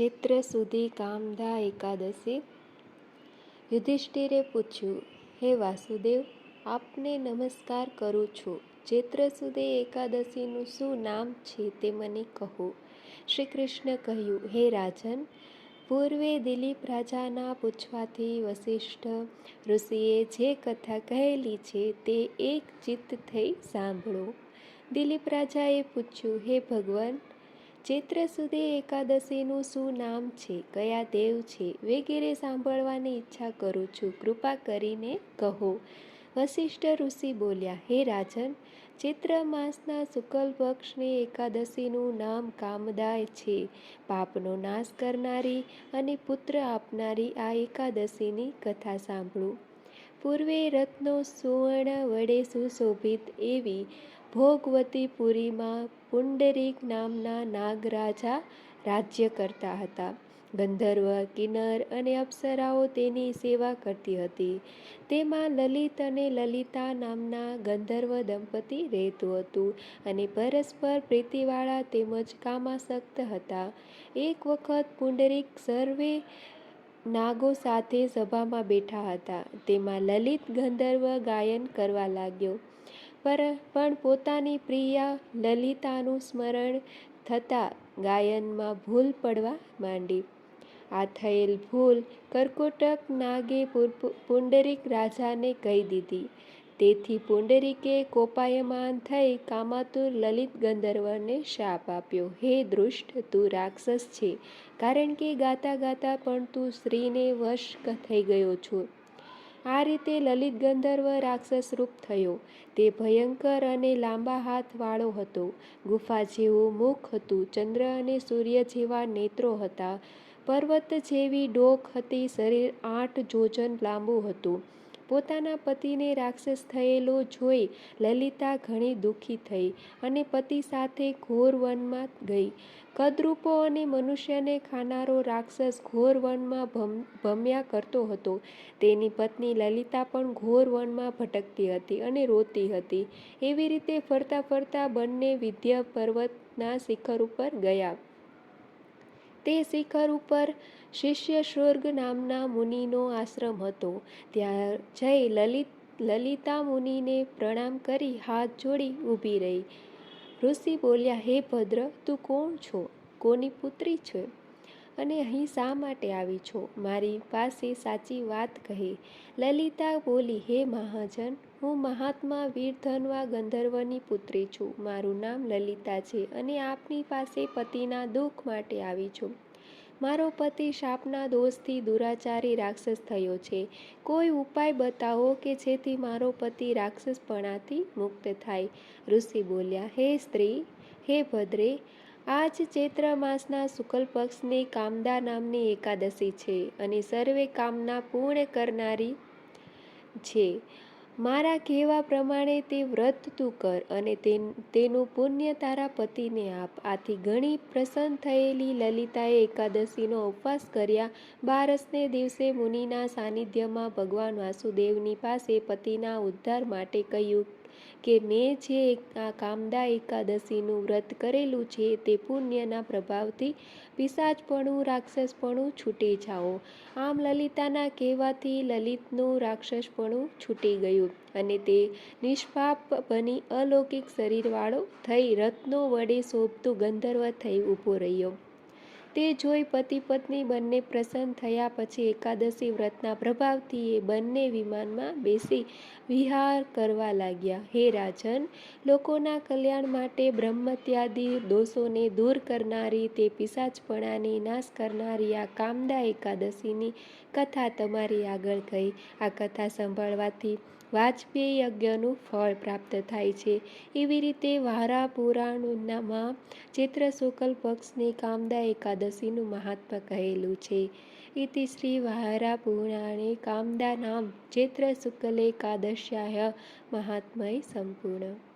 ચૈત્ર સુધી કામધા એકાદશી? યુધિષ્ઠિરે પૂછ્યું, હે વાસુદેવ, આપને નમસ્કાર કરું છું. ચૈત્ર સુધી એકાદશીનું શું નામ છે તે મને કહો. શ્રી કૃષ્ણ કહ્યું, હે રાજન, પૂર્વે દિલીપ રાજાના પૂછવાથી વશિષ્ઠ ઋષિએ જે કથા કહેલી છે તે એક ચિત્ત થઈ સાંભળો. દિલીપ રાજાએ પૂછ્યું, હે ભગવાન ચૈત્ર સુધી એકાદશીનું શું નામ છે, કયા દેવ છે, વગેરે સાંભળવાની ઈચ્છા કરું છું. કૃપા કરીને કહો. વશિષ્ઠ ઋષિ બોલ્યા, હે રાજન, ચૈત્ર માસના શુકલ પક્ષની એકાદશીનું નામ કામદાય છે. પાપનો નાશ કરનારી અને પુત્ર આપનારી આ એકાદશીની કથા સાંભળો. પૂર્વે રત્નો સુવર્ણ વડે સુશોભિત એવી ભોગવતીપુરીમાં પુંડરીક નામના નાગરાજા રાજ્ય કરતા હતા. ગંધર્વ, કિન્નર અને અપ્સરાઓ તેની સેવા કરતી હતી. તેમાં લલિત અને લલિતા નામના ગંધર્વ દંપતી રહેતું હતું અને પરસ્પર પ્રીતિવાળા તેમજ કામાસક્ત હતા. એક વખત પુંડરીક સર્વે નાગો સાથે સભામાં બેઠા હતા. તેમાં લલિત ગંધર્વ ગાયન કરવા લાગ્યો. પર પણ પોતાની પ્રિયા લલિતાનું સ્મરણ થતાં ગાયનમાં ભૂલ પડવા માંડી. આ થયેલ ભૂલ કર્કોટક નાગે પુંડરીક રાજાને કહી દીધી. તેથી પુંડરીકે કોપાયમાન થઈ કામાતુર લલિત ગંધર્વને શાપ આપ્યો. હે દૃષ્ટ, તું રાક્ષસ છે. કારણ કે ગાતા ગાતા પણ તું સ્ત્રીને વશ થઈ ગયો છો. આ રીતે લલિત ગંધર્વ રાક્ષસ રૂપ થયો. તે ભયંકર અને લાંબા હાથવાળો હતો. ગુફા જેવું મુખ હતું. ચંદ્ર અને સૂર્ય જેવા નેત્રો હતા. પર્વત જેવી ડોક હતી. શરીર આઠ જોજન લાંબુ હતું. પોતાના પતિને રાક્ષસ થયેલો જોઈ લલિતા ઘણી દુઃખી થઈ અને પતિ સાથે ઘોર વનમાં ગઈ. કદરૂપો અને મનુષ્યને ખાનારો રાક્ષસ ઘોર વનમાં ભમ્યા કરતો હતો. તેની પત્ની લલિતા પણ ઘોર વનમાં ભટકતી હતી અને રોતી હતી. એવી રીતે ફરતા ફરતા બંને વિદ્યા પર્વતના શિખર ઉપર ગયા. તે શિખર ઉપર શિષ્ય સ્વર્ગ નામના મુનિનો આશ્રમ હતો. ત્યાં જઈ લલિત, લલિતા મુનિને પ્રણામ કરી હાથ જોડી ઊભી રહી. ઋષિ બોલ્યા, હે ભદ્ર, તું કોણ છો? કોની પુત્રી છે? અને અહીં શા માટે આવી છો? મારી પાસે સાચી વાત કહે. લલિતા બોલી, હે મહાજન, હું મહાત્મા વીરધનવા ગંધર્વની પુત્રી છું. મારું નામ લલિતા છે અને આપની પાસે પતિના દુઃખ માટે આવી છું. મારો પતિ શાપના દોષથી દુરાચારી રાક્ષસ થયો છે. કોઈ ઉપાય બતાવો કે જેથી મારો પતિ રાક્ષસપણાથી મુક્ત થાય? ઋષિ બોલ્યા, હે સ્ત્રી, હે ભદ્રે, આજ ચૈત્ર માસના શુક્લ પક્ષની કામદા નામની એકાદશી છે અને સર્વે કામના પૂર્ણ કરનારી છે. મારા કહેવા પ્રમાણે તે વ્રત તું કર અને તેનું પુણ્ય તારા પતિને આપ. આથી ઘણી પ્રસન્ન થયેલી લલિતાએ એકાદશીનો ઉપવાસ કર્યા. બારસને દિવસે મુનિના સાનિધ્યમાં ભગવાન વાસુદેવની પાસે પતિના ઉદ્ધાર માટે કહ્યું કે મેં જે આ કામદા એકાદશીનું વ્રત કરેલું છે તે પુણ્યના પ્રભાવથી પિશાચપણું, રાક્ષસપણું છૂટી જાઓ. આમ લલિતાના કહેવાથી લલિતનું રાક્ષસપણું છૂટી ગયું અને તે નિષ્પાપ બની અલૌકિક શરીરવાળો થઈ રત્નો વડે શોભતું ગંધર્વ થઈ ઊભો રહ્યો. તે જોઈ પતિ પત્ની બંને પ્રસન્ન થયા પછી એકાદશી વ્રતના પ્રભાવથી એ બંને વિમાનમાં બેસી વિહાર કરવા લાગ્યા. હે રાજન, લોકોના કલ્યાણ માટે બ્રહ્મત્યાદિ દોષોને દૂર કરનારી તે પિશાચપણાની નાશ કરનારી આ કામદા એકાદશીની કથા તમારી આગળ કહી આ કથા સંભાળવાથી વાજપેયી યજ્ઞનું ફળ પ્રાપ્ત થાય છે. એવી રીતે વારા પુરાણમાં ચૈત્ર શુક્લ પક્ષની કામદા એકાદશીનું મહાત્મા કહેલું છે. ઇતિ શ્રી વારા પુરાણે કામદા નામ ચૈત્ર શુક્લ એકાદશ્યાય મહાત્મય સંપૂર્ણ